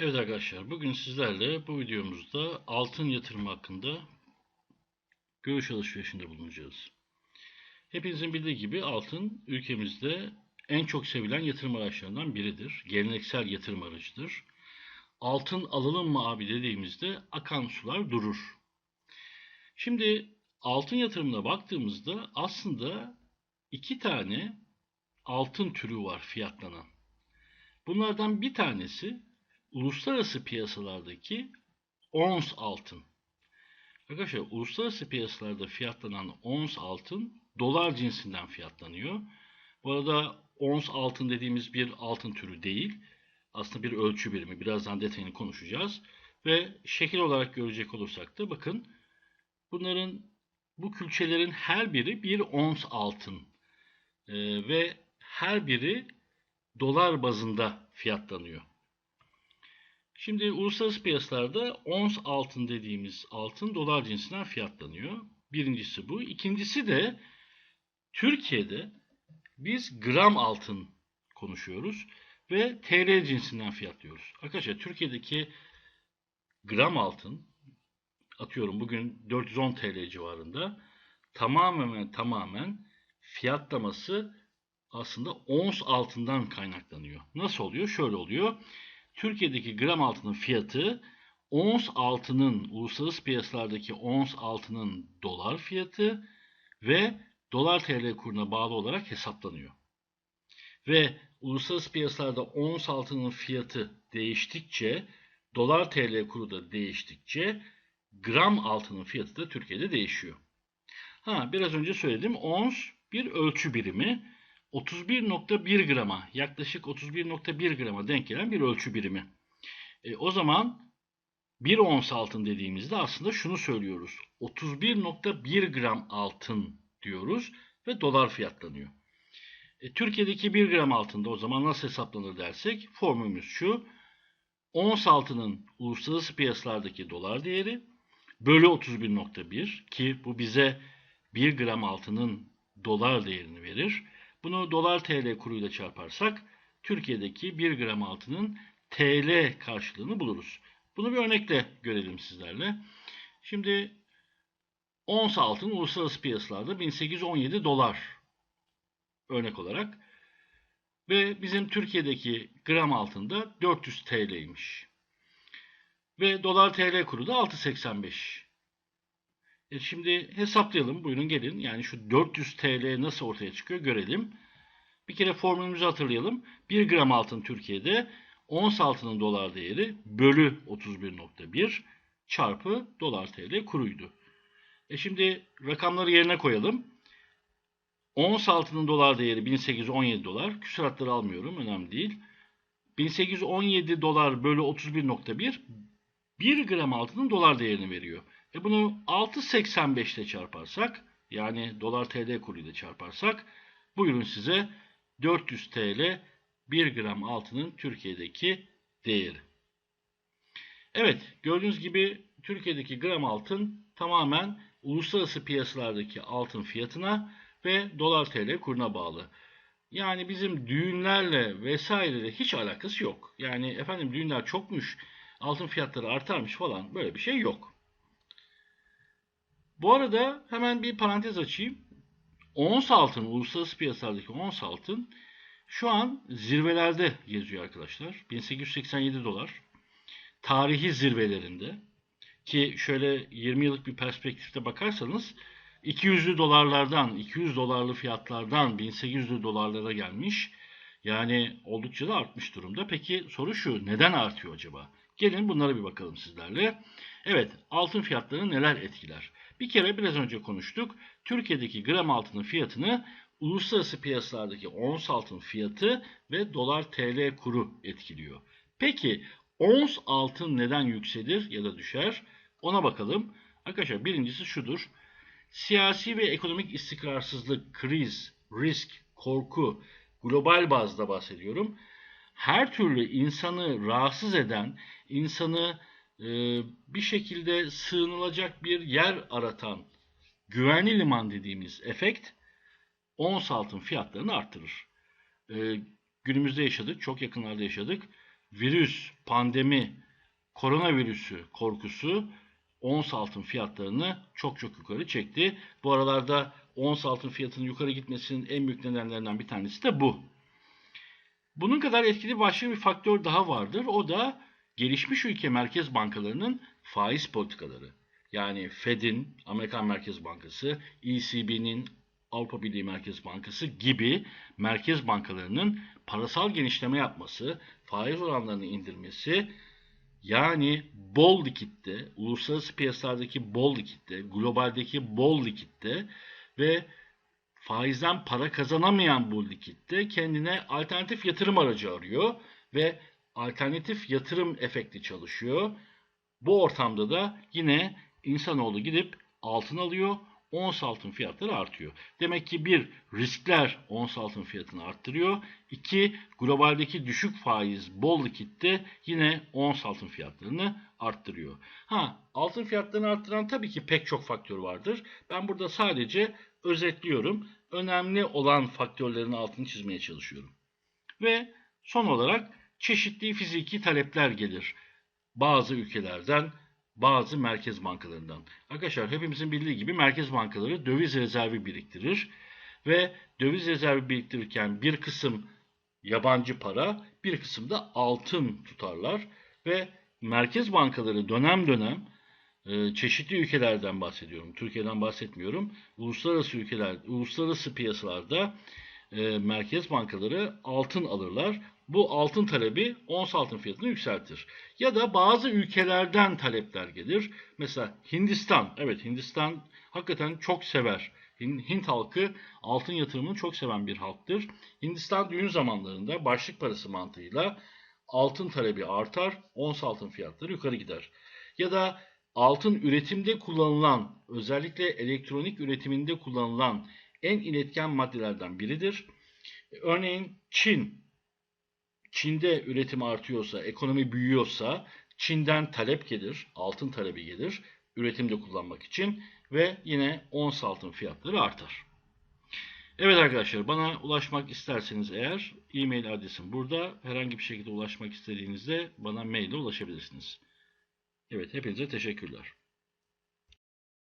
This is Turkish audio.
Evet arkadaşlar, bugün sizlerle bu videomuzda altın yatırımı hakkında görüş alışverişinde bulunacağız. Hepinizin bildiği gibi altın ülkemizde en çok sevilen yatırım araçlarından biridir. Geleneksel yatırım aracıdır. Altın alalım mı abi dediğimizde akan sular durur. Şimdi altın yatırımına baktığımızda aslında iki tane altın türü var fiyatlanan. Bunlardan bir tanesi uluslararası piyasalardaki ons altın. Arkadaşlar uluslararası piyasalarda fiyatlanan ons altın dolar cinsinden fiyatlanıyor. Bu arada ons altın dediğimiz bir altın türü değil. Aslında bir ölçü birimi. Birazdan detayını konuşacağız. Ve şekil olarak görecek olursak da bakın bunların bu külçelerin her biri bir ons altın. Ee, ve her biri dolar bazında fiyatlanıyor. Şimdi uluslararası piyasalarda ons altın dediğimiz altın dolar cinsinden fiyatlanıyor. Birincisi bu. İkincisi de Türkiye'de biz gram altın konuşuyoruz ve TL cinsinden fiyatlıyoruz. Arkadaşlar Türkiye'deki gram altın atıyorum bugün 410 TL civarında tamamen tamamen fiyatlaması aslında ons altından kaynaklanıyor. Nasıl oluyor? Şöyle oluyor. Türkiye'deki gram altının fiyatı ons altının uluslararası piyasalardaki ons altının dolar fiyatı ve dolar TL kuruna bağlı olarak hesaplanıyor. Ve uluslararası piyasalarda ons altının fiyatı değiştikçe dolar TL kuru da değiştikçe gram altının fiyatı da Türkiye'de değişiyor. Ha biraz önce söyledim ons bir ölçü birimi 31.1 grama yaklaşık 31.1 grama denk gelen bir ölçü birimi. E, o zaman 1 ons altın dediğimizde aslında şunu söylüyoruz. 31.1 gram altın diyoruz ve dolar fiyatlanıyor. E, Türkiye'deki 1 gram altında o zaman nasıl hesaplanır dersek formülümüz şu. Ons altının uluslararası piyasalardaki dolar değeri bölü 31.1 ki bu bize 1 gram altının dolar değerini verir. Bunu dolar TL kuruyla çarparsak Türkiye'deki 1 gram altının TL karşılığını buluruz. Bunu bir örnekle görelim sizlerle. Şimdi ons altın uluslararası piyasalarda 1817 dolar örnek olarak ve bizim Türkiye'deki gram altında 400 TL'ymiş. Ve dolar TL kuru da 6.85. E şimdi hesaplayalım. Buyurun gelin. Yani şu 400 TL nasıl ortaya çıkıyor görelim. Bir kere formülümüzü hatırlayalım. 1 gram altın Türkiye'de ons altının dolar değeri bölü 31.1 çarpı dolar TL kuruydu. E şimdi rakamları yerine koyalım. Ons altının dolar değeri 1817 dolar. Küsuratları almıyorum. Önemli değil. 1817 dolar bölü 31.1 1 gram altının dolar değerini veriyor. E bunu 6.85 ile çarparsak yani dolar TL kuruyla çarparsak buyurun size 400 TL 1 gram altının Türkiye'deki değeri. Evet gördüğünüz gibi Türkiye'deki gram altın tamamen uluslararası piyasalardaki altın fiyatına ve dolar TL kuruna bağlı. Yani bizim düğünlerle vesaireyle hiç alakası yok. Yani efendim düğünler çokmuş, altın fiyatları artarmış falan böyle bir şey yok. Bu arada hemen bir parantez açayım. Ons altın, uluslararası piyasalardaki ons altın şu an zirvelerde geziyor arkadaşlar. 1887 dolar. Tarihi zirvelerinde. Ki şöyle 20 yıllık bir perspektifte bakarsanız 200'lü dolarlardan, 200 dolarlı fiyatlardan 1800'lü dolarlara gelmiş. Yani oldukça da artmış durumda. Peki soru şu, neden artıyor acaba? Gelin bunlara bir bakalım sizlerle. Evet, altın fiyatlarını neler etkiler? Bir kere biraz önce konuştuk. Türkiye'deki gram altının fiyatını uluslararası piyasalardaki ons altın fiyatı ve dolar TL kuru etkiliyor. Peki ons altın neden yükselir ya da düşer? Ona bakalım. Arkadaşlar birincisi şudur. Siyasi ve ekonomik istikrarsızlık, kriz, risk, korku, global bazda bahsediyorum. Her türlü insanı rahatsız eden, insanı e, bir şekilde sığınılacak bir yer aratan güvenli liman dediğimiz efekt ons altın fiyatlarını arttırır. E, günümüzde yaşadık, çok yakınlarda yaşadık. virüs, pandemi, koronavirüsü korkusu ons altın fiyatlarını çok çok yukarı çekti. Bu aralarda ons altın fiyatının yukarı gitmesinin en büyük nedenlerinden bir tanesi de bu. Bunun kadar etkili başka bir faktör daha vardır. O da gelişmiş ülke merkez bankalarının faiz politikaları. Yani Fed'in, Amerikan Merkez Bankası, ECB'nin, Avrupa Birliği Merkez Bankası gibi merkez bankalarının parasal genişleme yapması, faiz oranlarını indirmesi, yani bol likitte, uluslararası piyasalardaki bol likitte, globaldeki bol likitte ve faizden para kazanamayan bu likitte kendine alternatif yatırım aracı arıyor ve alternatif yatırım efekti çalışıyor. Bu ortamda da yine insanoğlu gidip altın alıyor. Ons altın fiyatları artıyor. Demek ki bir riskler ons altın fiyatını arttırıyor. İki globaldeki düşük faiz bol likitte yine ons altın fiyatlarını arttırıyor. Ha altın fiyatlarını arttıran tabii ki pek çok faktör vardır. Ben burada sadece özetliyorum. Önemli olan faktörlerin altını çizmeye çalışıyorum. Ve son olarak çeşitli fiziki talepler gelir. Bazı ülkelerden, bazı merkez bankalarından. Arkadaşlar hepimizin bildiği gibi merkez bankaları döviz rezervi biriktirir ve döviz rezervi biriktirirken bir kısım yabancı para, bir kısım da altın tutarlar ve merkez bankaları dönem dönem e, çeşitli ülkelerden bahsediyorum. Türkiye'den bahsetmiyorum. Uluslararası ülkeler, uluslararası piyasalarda e, merkez bankaları altın alırlar. Bu altın talebi ons altın fiyatını yükseltir. Ya da bazı ülkelerden talepler gelir. Mesela Hindistan. Evet Hindistan hakikaten çok sever. Hint halkı altın yatırımını çok seven bir halktır. Hindistan düğün zamanlarında başlık parası mantığıyla altın talebi artar, ons altın fiyatları yukarı gider. Ya da altın üretimde kullanılan, özellikle elektronik üretiminde kullanılan en iletken maddelerden biridir. Örneğin Çin Çin'de üretim artıyorsa, ekonomi büyüyorsa Çin'den talep gelir, altın talebi gelir üretimde kullanmak için ve yine ons altın fiyatları artar. Evet arkadaşlar bana ulaşmak isterseniz eğer e-mail adresim burada. Herhangi bir şekilde ulaşmak istediğinizde bana mail ile ulaşabilirsiniz. Evet hepinize teşekkürler.